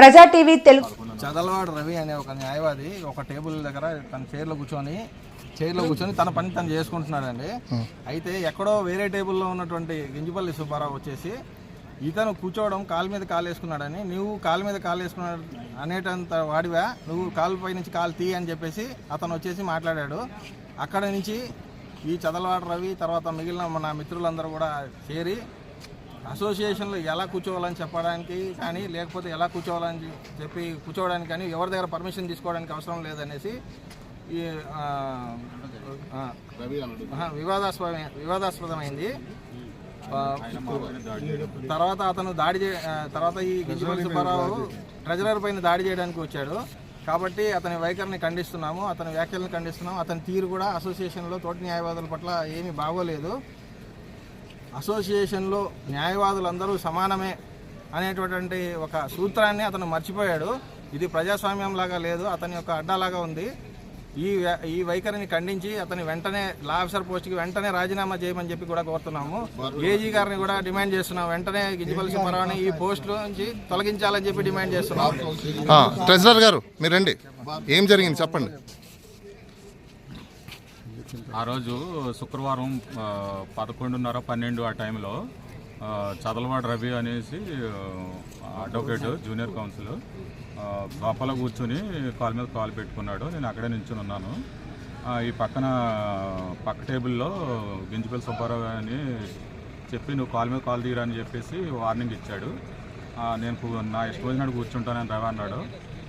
ప్రజా టీవీ తెలుగు చదలవాడు రవి అనే ఒక న్యాయవాది ఒక టేబుల్ దగ్గర తన చైర్లో కూర్చొని చైర్లో కూర్చొని తన పని తను చేసుకుంటున్నాడండి. అయితే ఎక్కడో వేరే టేబుల్లో ఉన్నటువంటి గింజపల్లి సుబ్బారావు వచ్చేసి ఇతను కూర్చోవడం కాలు మీద కాలు వేసుకున్నాడని నువ్వు కాలు మీద కాలు వేసుకున్నాడు అనేటంత వాడివా? నువ్వు కాలు పై నుంచి కాలు తీ అని చెప్పేసి అతను వచ్చేసి మాట్లాడాడు. అక్కడ నుంచి ఈ చదలవాడు రవి తర్వాత మిగిలిన మన మిత్రులందరూ కూడా చేరి అసోసియేషన్లో ఎలా కూర్చోవాలని చెప్పడానికి కానీ లేకపోతే ఎలా కూర్చోవాలని చెప్పి కూర్చోవడానికి కానీ ఎవరి దగ్గర పర్మిషన్ తీసుకోవడానికి అవసరం లేదనేసి ఈ ఆ, ఆ, ఆహా, వివాదాస్పద వివాదాస్పదమైంది. తర్వాత అతను దాడి చే తర్వాత ఈ గిజ్జిపల్లి సుబ్బారావు ట్రెజరర్ పైన దాడి చేయడానికి వచ్చాడు. కాబట్టి అతని వైఖరిని ఖండిస్తున్నాము అతని వ్యాఖ్యలను ఖండిస్తున్నాము. అతని తీరు కూడా అసోసియేషన్లో తోటి న్యాయవాదుల పట్ల ఏమీ బాగోలేదు. అసోసియేషన్లో న్యాయవాదులందరూ సమానమే అనేటటువంటి ఒక సూత్రాన్ని అతను మర్చిపోయాడు. ఇది ప్రజాస్వామ్యం లాగా లేదు అతని యొక్క అడ్డాలాగా ఉంది. ఈ ఈ వైఖరిని ఖండించి అతని వెంటనే లా ఆఫీసర్ పోస్ట్కి వెంటనే రాజీనామా చేయమని చెప్పి కూడా కోరుతున్నాము. ఏజీ గారిని కూడా డిమాండ్ చేస్తున్నాం. వెంటనే గిజ్జిపల్లి సుబ్బారావుని ఈ పోస్ట్ నుంచి తొలగించాలని చెప్పి డిమాండ్ చేస్తున్నాం. ట్రెజరర్ గారు మీరు రండి. ఏం జరిగింది? చెప్పండి. ఆ రోజు శుక్రవారం పదకొండున్నర పన్నెండు ఆ టైంలో చదలవాడ రవి అనేసి అడ్వకేట్ జూనియర్ కౌన్సిల్ లోపల కూర్చొని కాలు మీద కాలు పెట్టుకున్నాడు. నేను అక్కడే నించుని ఉన్నాను. ఈ పక్కన పక్క టేబుల్లో గింజపల్లి సుబ్బారావు అని చెప్పి నువ్వు కాలు మీద కాలు తీయరా అని చెప్పేసి వార్నింగ్ ఇచ్చాడు. నేను నా ఇష్టం వచ్చినట్టు కూర్చుంటానని రవి అన్నాడు.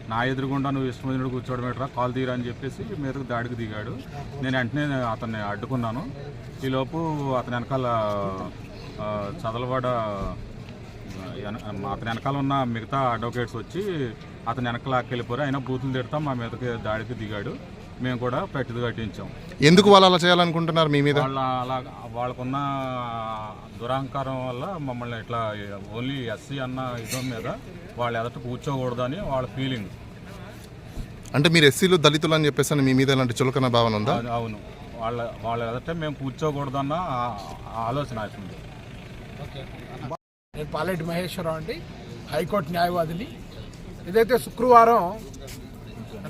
నా ఎదురుగుండా నువ్వు ఇష్టం వచ్చినట్టు కూర్చోవడం ఏంట్రా? కాల్ తీరా అని చెప్పేసి మీదకు దాడికి దిగాడు. నేను వెంటనే అతన్ని అడ్డుకున్నాను. ఈలోపు అతని వెనకాల చదలవాడ అతని వెనకాల ఉన్న మిగతా అడ్వకేట్స్ వచ్చి అతని వెనక లాక్కెళ్ళిపోయారు అయినా బూతులు తిడతా మా మీదకి దాడికి దిగాడు. మేము కూడా పెట్టిది కట్టించాం. ఎందుకు వాళ్ళు అలా చేయాలనుకుంటున్నారు మీ మీద? వాళ్ళ అలా వాళ్ళకున్న దురహంకారం వల్ల మమ్మల్ని ఇట్లా ఓన్లీ ఎస్సీ అన్న ఇదం మీద వాళ్ళు ఎదట కూర్చోకూడదని వాళ్ళ ఫీలింగ్. అంటే మీరు ఎస్సీలు దళితులు అని చెప్పేసి మీ మీద ఇలాంటి చులకన భావన ఉందా? అవును. వాళ్ళ వాళ్ళ ఎదట మేము కూర్చోకూడదన్న ఆలోచన అవుతుంది నేను పాలెటి మహేశ్వరరావు అండి హైకోర్టు న్యాయవాదిని. ఏదైతే శుక్రవారం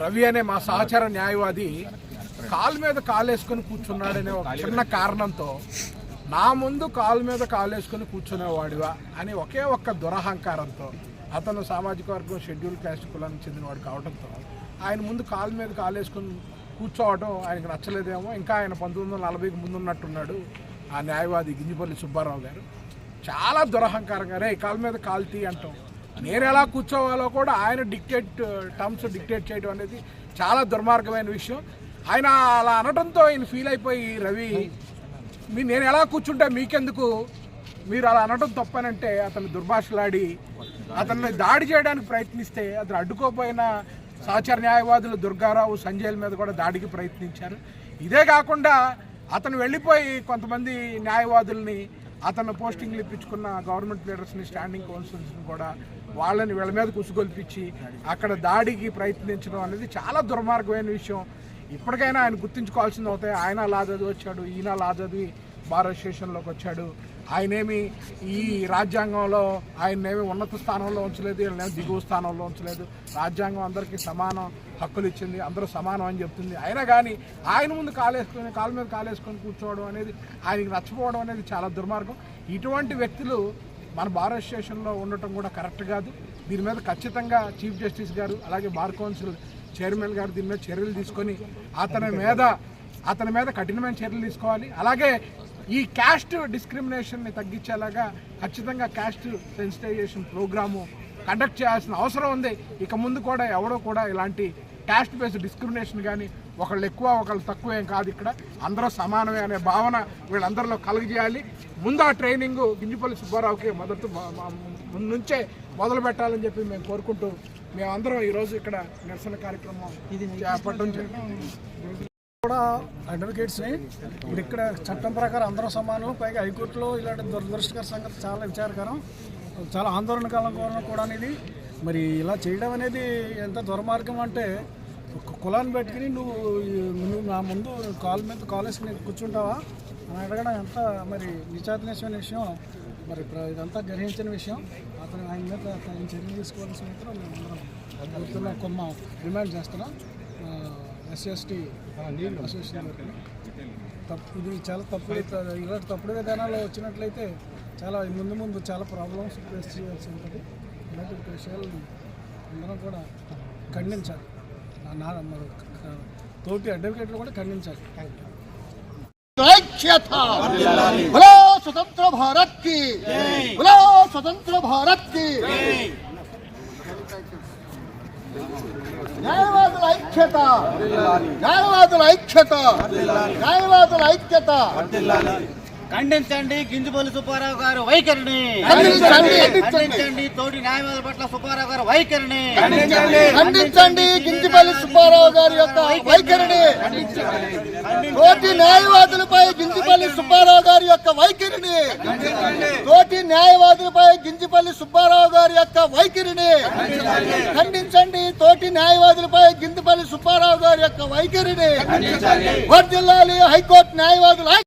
రవి అనే మా సహచర న్యాయవాది కాలు మీద కాలేసుకొని కూర్చున్నాడనే ఒక చిన్న కారణంతో నా ముందు కాలు మీద కాలేసుకొని కూర్చునేవాడివా అని ఒకే ఒక్క దురహంకారంతో అతను సామాజిక వర్గం షెడ్యూల్ క్యాస్ట్ కులానికి చెందినవాడు కావడంతో ఆయన ముందు కాలు మీద కాలేసుకొని కూర్చోవడం ఆయనకు నచ్చలేదేమో. ఇంకా ఆయన పంతొమ్మిది వందల నలభైకి ముందు ఉన్నట్టున్నాడు ఆ న్యాయవాది గింజిపల్లి సుబ్బారావు గారు. చాలా దురహంకారంగా రే కాలు మీద కాల్తీ అంటాం. నేను ఎలా కూర్చోవాలో కూడా ఆయన డిక్టేట్ టర్మ్స్ డిక్టేట్ చేయడం అనేది చాలా దుర్మార్గమైన విషయం. ఆయన అలా అనడంతో ఆయన ఫీల్ అయిపోయి రవి మీ నేను ఎలా కూర్చుంటే మీకెందుకు? మీరు అలా అనడం తప్పనంటే అతను దుర్భాషలాడి అతన్ని దాడి చేయడానికి ప్రయత్నిస్తే అతను అడ్డుకోపోయిన సహచర న్యాయవాదులు దుర్గారావు సంజయ్ల మీద కూడా దాడికి ప్రయత్నించారు. ఇదే కాకుండా అతను వెళ్ళిపోయి కొంతమంది న్యాయవాదుల్ని అతను పోస్టింగ్లు ఇప్పించుకున్న గవర్నమెంట్ లీడర్స్ని స్టాండింగ్ కౌన్సిల్స్ని కూడా వాళ్ళని వీళ్ళ మీద కుసుగొల్పించి అక్కడ దాడికి ప్రయత్నించడం అనేది చాలా దుర్మార్గమైన విషయం. ఇప్పటికైనా ఆయన గుర్తించుకోవాల్సింది అవుతాయి ఆయన లా చదివి వచ్చాడు ఈయన లా చదివి బార్ అసోసియేషన్లోకి వచ్చాడు. ఆయనేమి ఈ రాజ్యాంగంలో ఆయన్నేమి ఉన్నత స్థానంలో ఉంచలేదు వీళ్ళనేమి దిగువ స్థానంలో ఉంచలేదు. రాజ్యాంగం అందరికీ సమానం హక్కులు ఇచ్చింది అందరూ సమానం అని చెప్తుంది. అయినా కానీ ఆయన ముందు కాలేసుకొని కాలు మీద కాలేసుకొని కూర్చోవడం అనేది ఆయనకి నచ్చపోవడం అనేది చాలా దుర్మార్గం. ఇటువంటి వ్యక్తులు మన భారత స్టేషన్లో ఉండటం కూడా కరెక్ట్ కాదు. దీని మీద ఖచ్చితంగా చీఫ్ జస్టిస్ గారు అలాగే బార్ కౌన్సిల్ చైర్మన్ గారు దీని మీద చర్యలు తీసుకొని అతని మీద అతని మీద కఠినమైన చర్యలు తీసుకోవాలి. అలాగే ఈ క్యాస్ట్ డిస్క్రిమినేషన్ని తగ్గించేలాగా ఖచ్చితంగా క్యాస్ట్ సెన్సిటైజేషన్ ప్రోగ్రాము కండక్ట్ చేయాల్సిన అవసరం ఉంది. ఇక ముందు కూడా ఎవడో కూడా ఇలాంటి క్యాస్ట్ బేస్డ్ డిస్క్రిమినేషన్ కానీ ఒకళ్ళు ఎక్కువ ఒకళ్ళు తక్కువ ఏం కాదు ఇక్కడ. అందరూ సమానమే అనే భావన వీళ్ళందరిలో కలుగజేయాలి. ముందు ఆ ట్రైనింగ్ గింజిపల్లి సుబ్బారావుకి మొదటి ముందు నుంచే మొదలు పెట్టాలని చెప్పి మేము కోరుకుంటూ మేమందరం ఈరోజు ఇక్కడ నిరసన కార్యక్రమం చేపట్టడం జరిగింది. కూడా అడ్వకేట్స్ని ఇప్పుడు ఇక్కడ చట్టం ప్రకారం అందరూ సమానం పైగా హైకోర్టులో ఇలాంటి దురదృష్టకర సంగతి చాలా విచారకరం. చాలా ఆందోళనకరం కూడా అనేది. మరి ఇలా చేయడం అనేది ఎంత దుర్మార్గం అంటే ఒక కులాన్ని పెట్టుకుని నువ్వు నువ్వు నా ముందు కాలు మీద కాలేసుకుని కూర్చుంటావా? అని అడగడం ఎంత మరి నిచాతనేసిన విషయం. మరి ఇదంతా గ్రహించిన విషయం. అతను ఆయన మీద చర్య తీసుకోవాల్సిన మాత్రం మేము అందరం కొమ్మ డిమాండ్ చేస్తున్నాం. SC ST association. తప్పు ఇది చాలా తప్పుడు ఇలాంటి తప్పుడు విధానాలు వచ్చినట్లయితే చాలా ముందు ముందు చాలా ప్రాబ్లమ్స్ ఫేస్ చేయాల్సి ఉంటుంది. ఇలాంటి విషయాలు అందరం కూడా ఖండించాలి. నా- తోటి అడ్వకేట్లు కూడా ఖండించాలి. స్వతంత్ర భారత్కి! స్వతంత్ర భారత్కి! ఐక్యత. న్యాయవాదుల ఐక్యత. న్యాయవాదుల ఐక్యత. ఖండించండి గింజుబోలు సుబ్బారావు గారు వైఖరిని. ఖండించండి. తోటి న్యాయవాదుల పట్ల సుబ్బారావు గారు వైఖరిని. ఖండించండి. గింజిపల్లి సుబ్బారావు గారి యొక్క వైఖరిని. తోటి న్యాయవాదులపై గింజిపల్లి సుబ్బారావు గారి యొక్క వైఖరిని. తోటి న్యాయవాదులపై గింజిపల్లి సుబ్బారావు గారి యొక్క వైఖరిని ఖండించండి. తోటి న్యాయవాదులపై గింజిపల్లి సుబ్బారావు గారి యొక్క వైఖరిని వర్దిల్లాలి హైకోర్టు న్యాయవాదుల